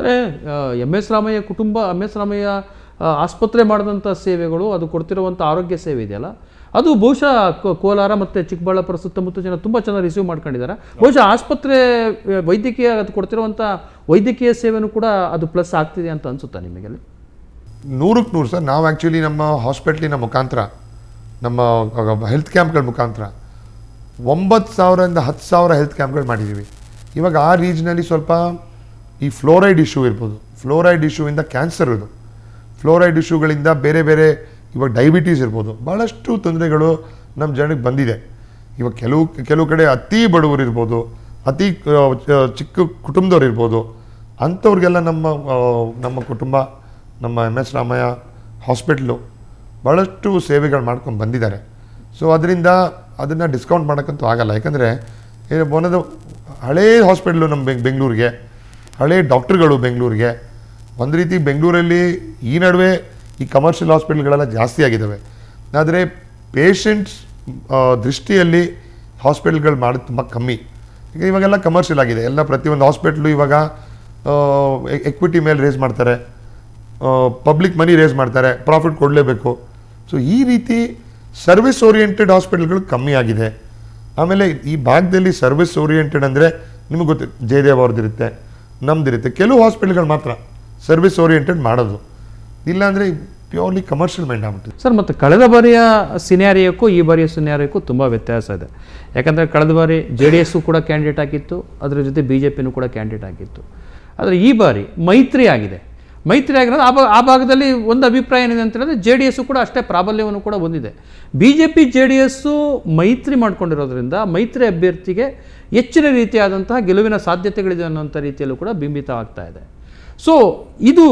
ಅಂದರೆ M S Ramaiah ಕುಟುಂಬ M S Ramaiah ಆಸ್ಪತ್ರೆ ಮಾಡಿದಂಥ ಸೇವೆಗಳು, ಅದು ಕೊಡ್ತಿರುವಂಥ ಆರೋಗ್ಯ ಸೇವೆ ಇದೆಯಲ್ಲ, ಅದು ಬಹುಶಃ ಕೋಲಾರ ಮತ್ತು ಚಿಕ್ಕಬಳ್ಳಾಪುರ ಸುತ್ತಮುತ್ತ ಜನ ತುಂಬ ಚೆನ್ನಾಗಿ ರಿಸೀವ್ ಮಾಡ್ಕೊಂಡಿದ್ದಾರೆ. ಬಹುಶಃ ಆಸ್ಪತ್ರೆ ವೈದ್ಯಕೀಯ, ಅದು ಕೊಡ್ತಿರುವಂಥ ವೈದ್ಯಕೀಯ ಸೇವೆನೂ ಕೂಡ ಅದು ಪ್ಲಸ್ ಆಗ್ತಿದೆ ಅಂತ ಅನಿಸುತ್ತೆ ನಿಮಗೆ ಅಲ್ಲಿ? ನೂರಕ್ಕೆ ನೂರು ಸರ್. ನಾವು ಆ್ಯಕ್ಚುಲಿ ನಮ್ಮ ಹಾಸ್ಪಿಟ್ಲಿನ ಮುಖಾಂತರ, ನಮ್ಮ ಹೆಲ್ತ್ ಕ್ಯಾಂಪ್ಗಳ ಮುಖಾಂತರ ಒಂಬತ್ತು ಸಾವಿರದಿಂದ ಹತ್ತು ಸಾವಿರ ಹೆಲ್ತ್ ಕ್ಯಾಂಪ್ಗಳು ಮಾಡಿದ್ದೀವಿ ಇವಾಗ ಆ ರೀಜ್ನಲ್ಲಿ ಸ್ವಲ್ಪ ಈ ಫ್ಲೋರೈಡ್ ಇಶ್ಯೂ ಇರ್ಬೋದು. ಫ್ಲೋರೈಡ್ ಇಶ್ಯೂಯಿಂದ ಕ್ಯಾನ್ಸರ್ ಇದು ಫ್ಲೋರೈಡ್ ಇಶ್ಯೂಗಳಿಂದ ಬೇರೆ ಬೇರೆ ಇವಾಗ ಡಯಾಬಿಟೀಸ್ ಇರ್ಬೋದು. ಭಾಳಷ್ಟು ತೊಂದರೆಗಳು ನಮ್ಮ ಜನಕ್ಕೆ ಬಂದಿದೆ. ಇವಾಗ ಕೆಲವು ಕೆಲವು ಕಡೆ ಅತಿ ಬಡವರು ಇರ್ಬೋದು, ಅತಿ ಚಿಕ್ಕ ಕುಟುಂಬದವ್ರು ಇರ್ಬೋದು. ಅಂಥವ್ರಿಗೆಲ್ಲ ನಮ್ಮ ನಮ್ಮ ಕುಟುಂಬ, ನಮ್ಮ ಎಂ ಎಸ್ ರಾಮಯ್ಯ ಹಾಸ್ಪಿಟ್ಲು ಭಾಳಷ್ಟು ಸೇವೆಗಳು ಮಾಡ್ಕೊಂಡು ಬಂದಿದ್ದಾರೆ. ಸೊ ಅದರಿಂದ ಅದನ್ನು ಡಿಸ್ಕೌಂಟ್ ಮಾಡೋಕ್ಕಂತೂ ಆಗಲ್ಲ. ಯಾಕಂದರೆ ಒಂದೊಂದು ಹಳೇ ಹಾಸ್ಪಿಟ್ಲು ನಮ್ಮ ಬೆಂಗ್, ಬೆಂಗಳೂರಿಗೆ ಹಳೇ ಡಾಕ್ಟ್ರುಗಳು ಬೆಂಗಳೂರಿಗೆ, ಒಂದು ರೀತಿ ಬೆಂಗಳೂರಲ್ಲಿ ಈ ನಡುವೆ ಈ ಕಮರ್ಷಿಯಲ್ ಹಾಸ್ಪಿಟ್ಲ್ಗಳೆಲ್ಲ ಜಾಸ್ತಿ ಆಗಿದ್ದಾವೆ ಆದರೆ ಪೇಷಂಟ್ಸ್ ದೃಷ್ಟಿಯಲ್ಲಿ ಹಾಸ್ಪಿಟ್ಲ್ಗಳು ಮಾಡೋದು ತುಂಬ ಕಮ್ಮಿ. ಈಗ ಇವಾಗೆಲ್ಲ ಕಮರ್ಷಿಯಲ್ ಆಗಿದೆ. ಎಲ್ಲ ಪ್ರತಿಯೊಂದು ಹಾಸ್ಪಿಟ್ಲು ಇವಾಗ ಎಕ್ವಿಟಿ ಮೇಲೆ ರೇಸ್ ಮಾಡ್ತಾರೆ. ಪಬ್ಲಿಕ್ ಮನಿ ರೇಸ್ ಮಾಡ್ತಾರೆ. ಪ್ರಾಫಿಟ್ ಕೊಡಲೇಬೇಕು. ಸೊ ಈ ರೀತಿ ಸರ್ವಿಸ್ ಓರಿಯೆಂಟೆಡ್ ಹಾಸ್ಪಿಟಲ್ಗಳು ಕಮ್ಮಿ ಆಗಿದೆ. ಆಮೇಲೆ ಈ ಭಾಗದಲ್ಲಿ ಸರ್ವಿಸ್ ಓರಿಯೆಂಟೆಡ್ ಅಂದರೆ ನಿಮಗೆ ಗೊತ್ತು, ಜಯದೇವ್ ಅವ್ರದ್ದಿರುತ್ತೆ. ನಮ್ದಿರುತ್ತೆ. ಕೆಲವು ಹಾಸ್ಪಿಟಲ್ಗಳು ಮಾತ್ರ ಸರ್ವಿಸ್ ಓರಿಯೆಂಟೆಡ್ ಮಾಡೋದು. ಇಲ್ಲಾಂದರೆ ಪ್ಯೂರ್ಲಿ ಕಮರ್ಷಿಯಲ್ ಮೈಂಡ್ ಆಗ್ಬಿಟ್ಟಿದೆ. ಸರ್, ಮತ್ತು ಕಳೆದ ಬಾರಿಯ ಸಿನಾರಿಯಕ್ಕೂ ಈ ಬಾರಿಯ ಸಿನಾರಿಯಕ್ಕೂ ತುಂಬ ವ್ಯತ್ಯಾಸ ಇದೆ. ಯಾಕಂದರೆ ಕಳೆದ ಬಾರಿ ಜೆ ಡಿ ಎಸ್ಸು ಕೂಡ ಕ್ಯಾಂಡಿಡೇಟ್ ಆಗಿತ್ತು, ಅದರ ಜೊತೆ ಬಿ ಜೆ ಪಿನೂ ಕೂಡ ಕ್ಯಾಂಡಿಡೇಟ್ ಆಗಿತ್ತು. ಆದರೆ ಈ ಬಾರಿ ಮೈತ್ರಿ ಆಗಿದೆ. ಮೈತ್ರಿ ಆಗಿರೋದು ಆ ಆ ಭಾಗದಲ್ಲಿ ಒಂದು ಅಭಿಪ್ರಾಯ ಏನಿದೆ ಅಂತ ಹೇಳಿದ್ರೆ ಜೆ ಡಿ ಎಸ್ಸು ಕೂಡ ಅಷ್ಟೇ ಪ್ರಾಬಲ್ಯವನ್ನು ಕೂಡ ಹೊಂದಿದೆ. B J P J D S ಮೈತ್ರಿ ಮಾಡಿಕೊಂಡಿರೋದ್ರಿಂದ ಮೈತ್ರಿ ಅಭ್ಯರ್ಥಿಗೆ ಹೆಚ್ಚಿನ ರೀತಿಯಾದಂತಹ ಗೆಲುವಿನ ಸಾಧ್ಯತೆಗಳಿದೆ ಅನ್ನೋಂಥ ರೀತಿಯಲ್ಲೂ ಕೂಡ ಬಿಂಬಿತವಾಗ್ತಾ ಇದೆ. ಸೊ ಇದು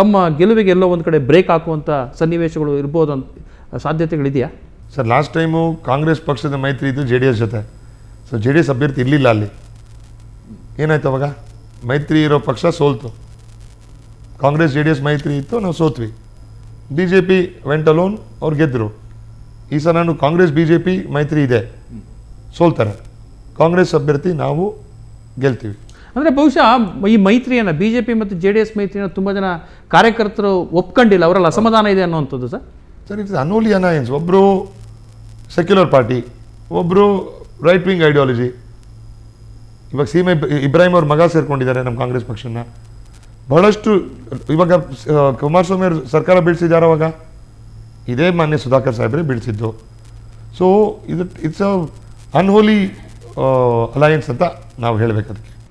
ತಮ್ಮ ಗೆಲುವಿಗೆ ಎಲ್ಲೋ ಒಂದು ಕಡೆ ಬ್ರೇಕ್ ಹಾಕುವಂಥ ಸನ್ನಿವೇಶಗಳು ಇರ್ಬೋದು ಅಂತ ಸಾಧ್ಯತೆಗಳಿದೆಯಾ? ಸರ್ ಲಾಸ್ಟ್ ಟೈಮು ಕಾಂಗ್ರೆಸ್ ಪಕ್ಷದ ಮೈತ್ರಿ ಇದ್ದು ಜೆ ಡಿ ಎಸ್ ಜೊತೆ. ಸೊ ಜೆ ಡಿ ಎಸ್ ಅಭ್ಯರ್ಥಿ ಇರಲಿಲ್ಲ ಅಲ್ಲಿ. ಏನಾಯ್ತು ಅವಾಗ? ಮೈತ್ರಿ ಇರೋ ಪಕ್ಷ ಸೋಲ್ತು. ಕಾಂಗ್ರೆಸ್ ಜೆ ಡಿ ಎಸ್ ಮೈತ್ರಿ ಇತ್ತು ನಾವು ಸೋತ್ವಿ. B J P went alone ಅವ್ರು ಗೆದ್ದರು ಈ ಸಲ ನಾನು ಕಾಂಗ್ರೆಸ್ ಬಿ ಜೆ ಪಿ ಮೈತ್ರಿ ಇದೆ. ಸೋಲ್ತಾರೆ. ಕಾಂಗ್ರೆಸ್ ಅಭ್ಯರ್ಥಿ ನಾವು ಗೆಲ್ತೀವಿ. ಅಂದರೆ ಬಹುಶಃ ಈ ಮೈತ್ರಿಯನ್ನು ಬಿ ಜೆ ಪಿ ಮತ್ತು ಜೆ ಡಿ ಎಸ್ ಮೈತ್ರಿಯನ್ನು ತುಂಬ ಜನ ಕಾರ್ಯಕರ್ತರು ಒಪ್ಕೊಂಡಿಲ್ಲ. ಅವರಲ್ಲಿ ಅಸಮಾಧಾನ ಇದೆ ಅನ್ನುವಂಥದ್ದು sir? Sir it's unholy alliance. ಒಬ್ಬರು ಸೆಕ್ಯುಲರ್ ಪಾರ್ಟಿ ಒಬ್ಬರು ರೈಟ್ ವಿಂಗ್ ಐಡಿಯಾಲಜಿ ಇವಾಗ ಸೀಮೆ ಇಬ್ರಾಹಿಂ ಅವ್ರ ಮಗ ಸೇರ್ಕೊಂಡಿದ್ದಾರೆ ನಮ್ಮ ಕಾಂಗ್ರೆಸ್ ಪಕ್ಷನ. ಬಹಳಷ್ಟು, ಇವಾಗ ಕುಮಾರಸ್ವಾಮಿ ಅವರು ಸರ್ಕಾರ ಬೀಳ್ಸಿದ್ದಾರೆ ಅವಾಗ? ಇದೇ ಮಾನ್ಯ ಸುಧಾಕರ್ ಸಾಹೇಬ್ರೆ ಬೀಳ್ಸಿದ್ದು. ಸೊ ಇದು ಇಟ್ಸ್ ಅ ಅನ್ಹೋಲಿ ಅಲಯನ್ಸ್ ಅಂತ ನಾವು ಹೇಳಬೇಕು ಅದಕ್ಕೆ